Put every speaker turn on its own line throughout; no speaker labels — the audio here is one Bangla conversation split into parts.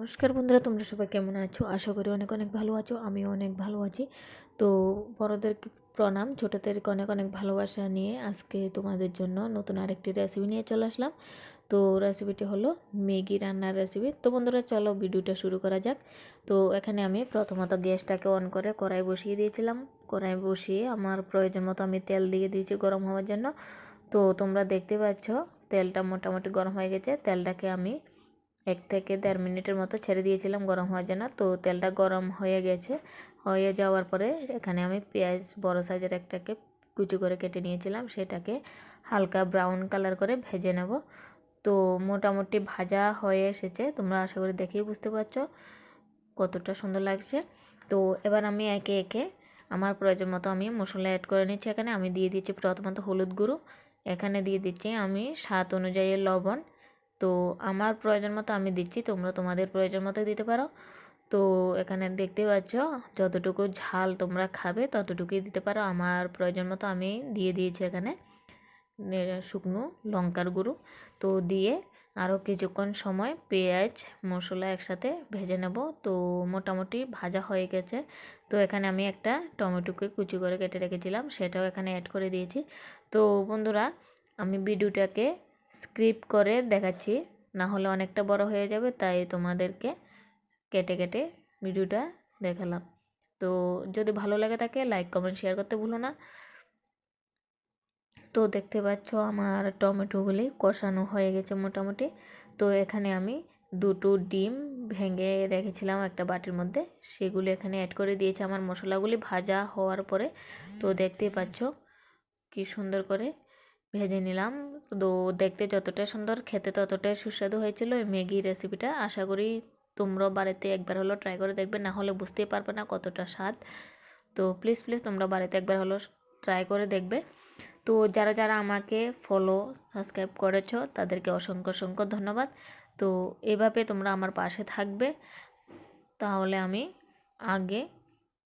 নমস্কার বন্ধুরা, তোমরা সবাই কেমন আছো? আশা করি অনেক অনেক ভালো আছো, আমিও অনেক ভালো আছি। তো বড়োদেরকে প্রণাম, ছোটোদেরকে অনেক অনেক ভালোবাসা নিয়ে আজকে তোমাদের জন্য নতুন আরেকটি রেসিপি নিয়ে চলে আসলাম। তো রেসিপিটি হলো ম্যাগি রান্নার রেসিপি তো বন্ধুরা, চলো ভিডিওটা শুরু করা যাক। তো এখানে আমি প্রথমত গ্যাসটাকে অন করে কড়াই বসিয়ে দিয়েছিলাম। কড়াই বসিয়ে আমার প্রয়োজন মতো আমি তেল দিয়ে দিয়েছি গরম হওয়ার জন্য। তো তোমরা দেখতে পাচ্ছ, তেলটা মোটামুটি গরম হয়ে গেছে। তেলটাকে আমি এক থেকে দেড় মিনিটের মতো ছেড়ে দিয়েছিলাম গরম হওয়ার জন্য। তো তেলটা গরম হয়ে গেছে। হয়ে যাওয়ার পরে এখানে আমি পেঁয়াজ বড় সাইজের একটাকে কুচি করে কেটে নিয়েছিলাম। সেটাকে হালকা ব্রাউন কালার করে ভেজে নেব। তো মোটামুটি ভাজা হয়ে এসেছে। তোমরা আশা করি দেখেই বুঝতে পারছ কতটা সুন্দর লাগছে। তো এবার আমি একে একে আমার প্রয়োজন মতো আমি মশলা অ্যাড করে নিচ্ছি এখানে। আমি দিয়ে দিচ্ছি প্রথমত হলুদ গুঁড়ো। এখানে দিয়ে দিচ্ছি আমি স্বাদ অনুযায়ী লবণ। তো আমার প্রয়োজন মতো আমি দিচ্ছি, তোমরা তোমাদের প্রয়োজন মতো দিতে পারো। তো এখানে দেখতে পাচ্ছ, যতটুকু ঝাল তোমরা খাবে ততটুকুই দিতে পারো। আমার প্রয়োজন মতো আমি দিয়ে দিয়েছি এখানে শুকনো লঙ্কার গুঁড়ো। তো দিয়ে আরও কিছুক্ষণ সময় পেঁয়াজ, মশলা একসাথে ভেজে নেব। তো মোটামুটি ভাজা হয়ে গেছে। তো এখানে আমি একটা টমেটোকে কুচি করে কেটে রেখেছিলাম, সেটাও এখানে অ্যাড করে দিয়েছি। তো বন্ধুরা, আমি ভিডিওটাকে স্ক্রিপ্ট করে দেখাচ্ছি। না হলে অনেকটা বড় হয়ে যাবে, তাই তোমাদেরকে কেটে কেটে ভিডিওটা দেখালাম। তো যদি ভালো লাগে থাকে লাইক কমেন্ট শেয়ার করতে ভুলো না। তো দেখতে পাচ্ছ আমার টমেটোগুলি কষানো হয়ে গেছে মোটামুটি। তো এখানে আমি দুটো ডিম ভেঙে রেখেছিলাম একটা বাটির মধ্যে। সেগুলি এখানে অ্যাড করে দিয়েছি। আমার মশলাগুলি ভাজা হওয়ার পরে তো দেখতেই পাচ্ছ কি সুন্দর করে ভেজে নিলাম। তো দেখতে যতটা সুন্দর, খেতে ততটাই সুস্বাদু হয়েছিল এই ম্যাগি রেসিপিটা আশা করি তোমরাও বাড়িতে একবার হলো ট্রাই করে দেখবে। না হলে বুঝতেই পারবে না কতটা স্বাদ। তো প্লিজ প্লিজ তোমরা বাড়িতে একবার হলো ট্রাই করে দেখবে। তো যারা যারা আমাকে ফলো সাবস্ক্রাইব করেছ, তাদেরকে অসংখ্য অসংখ্য ধন্যবাদ। তো এভাবে তোমরা আমার পাশে থাকবে। তাহলে আমি আগে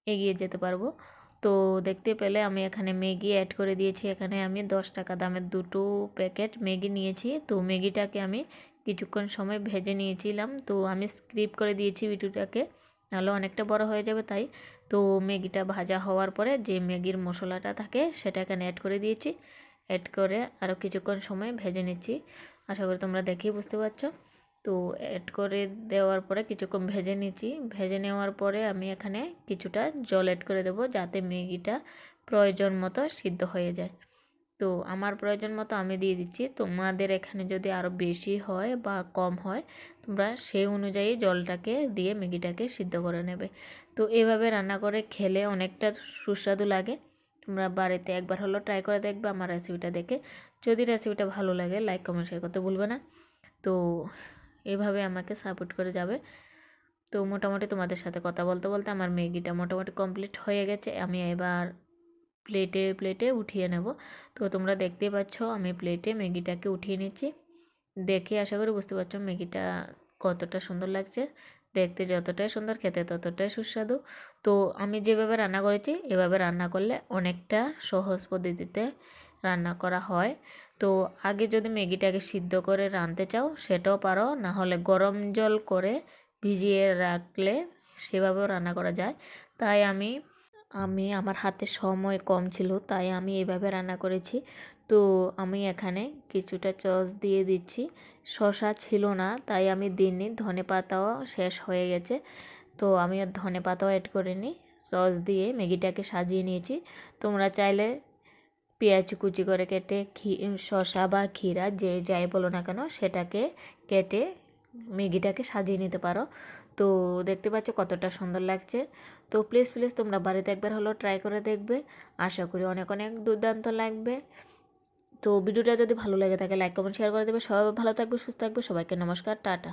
এগিয়ে যেতে পারব। তো দেখতে পেলে আমি এখানে ম্যাগি অ্যাড করে দিয়েছি। এখানে আমি দশ টাকা দামের দুটো প্যাকেট ম্যাগি নিয়েছি। তো ম্যাগিটাকে আমি কিছুক্ষণ সময় ভেজে নিয়েছিলাম। তো আমি স্ক্রিপ করে দিয়েছি ভিডিওটাকে নাহলে অনেকটা বড় হয়ে যাবে তাই। তো ম্যাগিটা ভাজা হওয়ার পরে যে ম্যাগির মশলাটা থাকে সেটা এখানে অ্যাড করে দিয়েছি। অ্যাড করে আরও কিছুক্ষণ সময় ভেজে নিচ্ছি। আশা করি তোমরা দেখেই বুঝতে পারছ। তো অ্যাড করে দেওয়ার পরে কিছুক্ষণ ভেজে নিচ্ছি। ভেজে নেওয়ার পরে আমি এখানে কিছুটা জল অ্যাড করে দেবো যাতে ম্যাগিটা প্রয়োজন মতো সিদ্ধ হয়ে যায়। তো আমার প্রয়োজন মতো আমি দিয়ে দিচ্ছি। তোমাদের এখানে যদি আরও বেশি হয় বা কম হয়, তোমরা সেই অনুযায়ী জলটাকে দিয়ে ম্যাগিটাকে সিদ্ধ করে নেবে। তো এভাবে রান্না করে খেলে অনেকটা সুস্বাদু লাগে। তোমরা বাড়িতে একবার হলো ট্রাই করে দেখবে আমার রেসিপিটা দেখে। যদি রেসিপিটা ভালো লাগে লাইক কমেন্ট শেয়ার করতে ভুলবে না। তো এভাবে আমাকে সাপোর্ট করে যাবে। তো মোটামুটি তোমাদের সাথে কথা বলতে বলতে আমার ম্যাগিটা মোটামুটি কমপ্লিট হয়ে গেছে। আমি এবার প্লেটে প্লেটে উঠিয়ে নেব। তো তোমরা দেখতেই পাচ্ছ, আমি প্লেটে ম্যাগিটাকে উঠিয়ে নিচ্ছি। দেখে আশা করি বুঝতে পারছ ম্যাগিটা কতটা সুন্দর লাগছে। দেখতে যতটাই সুন্দর, খেতে ততটাই সুস্বাদু। তো আমি যেভাবে রান্না করেছি, এভাবে রান্না করলে অনেকটা সহজ পদ্ধতিতে রান্না করা হয়। তো আগে যদি ম্যাগিটাকে সিদ্ধ করে রাঁধতে চাও, সেটাও পারো। না হলে গরম জল করে ভিজিয়ে রাখলে সেভাবেও রান্না করা যায়। তাই আমি আমি, আমার হাতে সময় কম ছিল, তাই আমি এভাবে রান্না করেছি। তো আমি এখানে কিছুটা চস দিয়ে দিচ্ছি। শশা ছিল না, তাই আমি দিইনি। ধনে পাতাও শেষ হয়ে গেছে। তো আমি ধনে পাতাও অ্যাড করিনি। সস দিয়ে ম্যাগিটাকে সাজিয়ে নিয়েছি। তোমরা চাইলে পেঁয়াজ কুচি করে কেটে শসা বা ক্ষীরা যে যাই বলো না কেন সেটাকে কেটে ম্যাগিটাকে সাজিয়ে নিতে পারো। তো দেখতে পাচ্ছ কতটা সুন্দর লাগছে। তো প্লিজ প্লিজ তোমরা বাড়িতে একবার হলো ট্রাই করে দেখবে। আশা করি অনেক অনেক দুর্দান্ত লাগবে। তো ভিডিওটা যদি ভালো লাগে থাকে লাইক কমেন্ট শেয়ার করে দেবে। সবাই ভালো থাকবে, সুস্থ থাকবে। সবাইকে নমস্কার, টাটা।